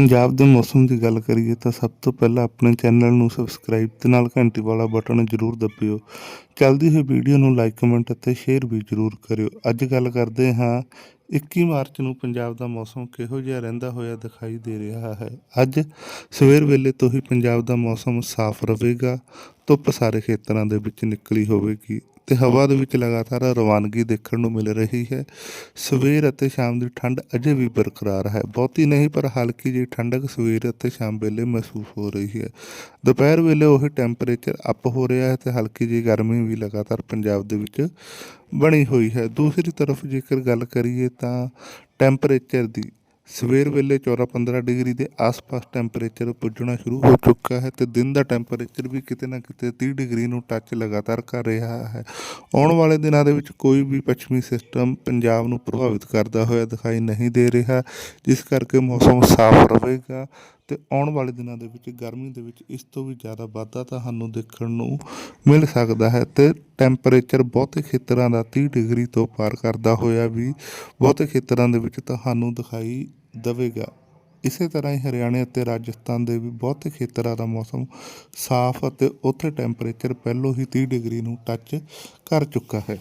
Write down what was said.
ਪੰਜਾਬ ਦੇ ਮੌਸਮ ਦੀ ਗੱਲ ਕਰੀਏ ਤਾਂ ਸਭ ਤੋਂ ਪਹਿਲਾਂ ਆਪਣੇ ਚੈਨਲ ਨੂੰ ਸਬਸਕ੍ਰਾਈਬ ਤੇ ਨਾਲ ਘੰਟੀ ਵਾਲਾ ਬਟਨ ਜ਼ਰੂਰ ਦਬਿਓ। ਚੱਲਦੀ ਹੋਈ ਵੀਡੀਓ ਨੂੰ ਲਾਈਕ ਕਮੈਂਟ ਅਤੇ ਸ਼ੇਅਰ ਵੀ ਜ਼ਰੂਰ ਕਰਿਓ। ਅੱਜ ਗੱਲ ਕਰਦੇ ਹਾਂ 21 ਮਾਰਚ ਨੂੰ ਪੰਜਾਬ ਦਾ ਮੌਸਮ ਕਿਹੋ ਜਿਹਾ ਰਹਿੰਦਾ ਹੋਇਆ ਦਿਖਾਈ ਦੇ ਰਿਹਾ ਹੈ? ਅੱਜ ਸਵੇਰ ਵੇਲੇ ਤੋਂ ਹੀ ਪੰਜਾਬ ਦਾ ਮੌਸਮ ਸਾਫ਼ ਰਹੇਗਾ। ਧੁੱਪ ਸਾਰੇ ਖੇਤਰਾਂ ਦੇ ਵਿੱਚ ਨਿਕਲੀ ਹੋਵੇਗੀ ਤੇ ਹਵਾ ਦੇ ਵਿੱਚ ਲਗਾਤਾਰ ਰਵਾਨਗੀ ਦੇਖਣ ਨੂੰ ਮਿਲ ਰਹੀ ਹੈ। ਸਵੇਰ ਅਤੇ ਸ਼ਾਮ ਦੀ ਠੰਡ ਅਜੇ ਵੀ ਬਰਕਰਾਰ ਹੈ। ਬਹੁਤੀ ਨਹੀਂ, ਪਰ ਹਲਕੀ ਜਿਹੀ ਠੰਡਕ ਸਵੇਰ ਅਤੇ ਸ਼ਾਮ ਵੇਲੇ ਮਹਿਸੂਸ ਹੋ ਰਹੀ ਹੈ। ਦੁਪਹਿਰ ਵੇਲੇ ਉਹ ਟੈਂਪਰੇਚਰ ਅਪ ਹੋ ਰਿਹਾ ਹੈ ਤੇ ਹਲਕੀ ਜਿਹੀ ਗਰਮੀ ਵੀ ਲਗਾਤਾਰ ਪੰਜਾਬ ਦੇ ਵਿੱਚ ਬਣੀ ਹੋਈ ਹੈ। ਦੂਸਰੀ ਤਰਫ ਜੇਕਰ ਗੱਲ ਕਰੀਏ ਤਾਂ ਟੈਂਪਰੇਚਰ ਦੀ ਸਵੇਰ ਵੇਲੇ 14-15 ਡਿਗਰੀ ਦੇ ਆਸ-ਪਾਸ ਟੈਂਪਰੇਚਰ ਪੁੱਜਣਾ ਸ਼ੁਰੂ ਹੋ ਚੁੱਕਾ ਹੈ ਤੇ ਦਿਨ ਦਾ ਟੈਂਪਰੇਚਰ ਵੀ ਕਿਤੇ ਨਾ ਕਿਤੇ 30 ਡਿਗਰੀ ਨੂੰ ਟੱਚ ਲਗਾਤਾਰ ਕਰ ਰਿਹਾ ਹੈ। ਆਉਣ ਵਾਲੇ ਦਿਨਾਂ ਦੇ ਵਿੱਚ ਕੋਈ ਵੀ ਪੱਛਮੀ ਸਿਸਟਮ ਪੰਜਾਬ ਨੂੰ ਪ੍ਰਭਾਵਿਤ ਕਰਦਾ ਹੋਇਆ ਦਿਖਾਈ ਨਹੀਂ ਦੇ ਰਿਹਾ, ਜਿਸ ਕਰਕੇ ਮੌਸਮ ਸਾਫ਼ ਰਹੇਗਾ। ਅਤੇ ਆਉਣ ਵਾਲੇ ਦਿਨਾਂ ਦੇ ਵਿੱਚ, ਗਰਮੀ ਦੇ ਵਿੱਚ ਇਸ ਤੋਂ ਵੀ ਜ਼ਿਆਦਾ ਵਾਧਾ ਤੁਹਾਨੂੰ ਦੇਖਣ ਨੂੰ ਮਿਲ ਸਕਦਾ ਹੈ ਤੇ ਟੈਂਪਰੇਚਰ ਬਹੁਤੇ ਖੇਤਰਾਂ ਦਾ 30 ਡਿਗਰੀ ਤੋਂ ਪਾਰ ਕਰਦਾ ਹੋਇਆ ਵੀ ਬਹੁਤੇ ਖੇਤਰਾਂ ਦੇ ਵਿੱਚ ਤੁਹਾਨੂੰ ਦਿਖਾਈ ਦੇਵੇਗਾ। ਇਸੇ ਤਰ੍ਹਾਂ ਹੀ ਹਰਿਆਣੇ ਅਤੇ ਰਾਜਸਥਾਨ ਦੇ ਵੀ ਬਹੁਤੇ ਖੇਤਰਾਂ ਦਾ ਮੌਸਮ ਸਾਫ਼ ਅਤੇ ਉੱਥੇ ਟੈਂਪਰੇਚਰ ਪਹਿਲੋਂ ਹੀ 30 ਡਿਗਰੀ ਨੂੰ ਟੱਚ ਕਰ ਚੁੱਕਾ ਹੈ।